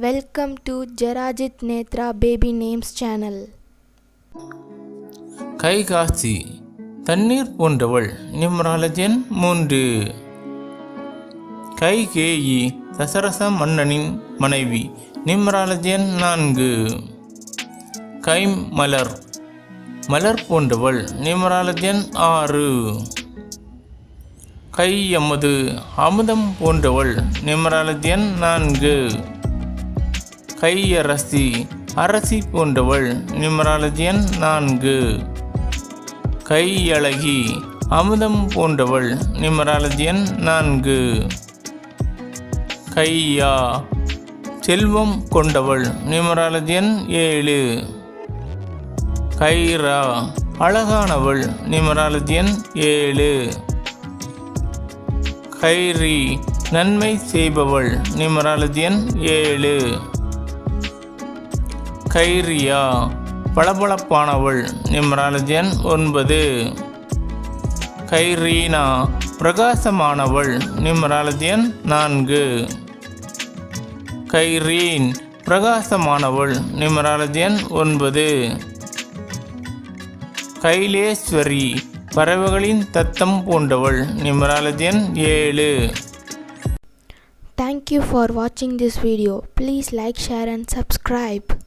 Welcome to Jerajith Netra baby names channel கைகாசி தண்ணீர் போன்றவள் நிம்ராலஜன் மூன்று. கைகேயி தசரச மன்னனின் மனைவி நிம்ராலஜன் நான்கு. கை மலர் மலர் போன்றவள் நிம்ராலஜன் ஆறு. கை எமது அமுதம் போன்றவள் நிம்ராலஜன் நான்கு. கையரசி அரசி போன்றவள் நிமராலஜியன் நான்கு. கையழகி அமுதம் போன்றவள் நிமராலஜியன் நான்கு. கையா செல்வம் கொண்டவள் நிமராலஜியன் ஏழு. கைரா அழகானவள் நிமராலஜியன் ஏழு. கைரி நன்மை செய்பவள் நிமராலஜியன் ஏழு. கைரியா பளபளப்பானவள் நிம்ராலஜன் ஒன்பது. கைரீனா பிரகாசமானவள் நிம்ராலஜன் நான்கு. கைரீன் பிரகாசமானவள் நிம்ராலஜன் ஒன்பது. கைலேஸ்வரி பறவைகளின் தத்தம் போன்றவள் நிம்ராலஜன் ஏழு. தேங்க்யூ ஃபார் வாட்சிங் this video please like share and subscribe.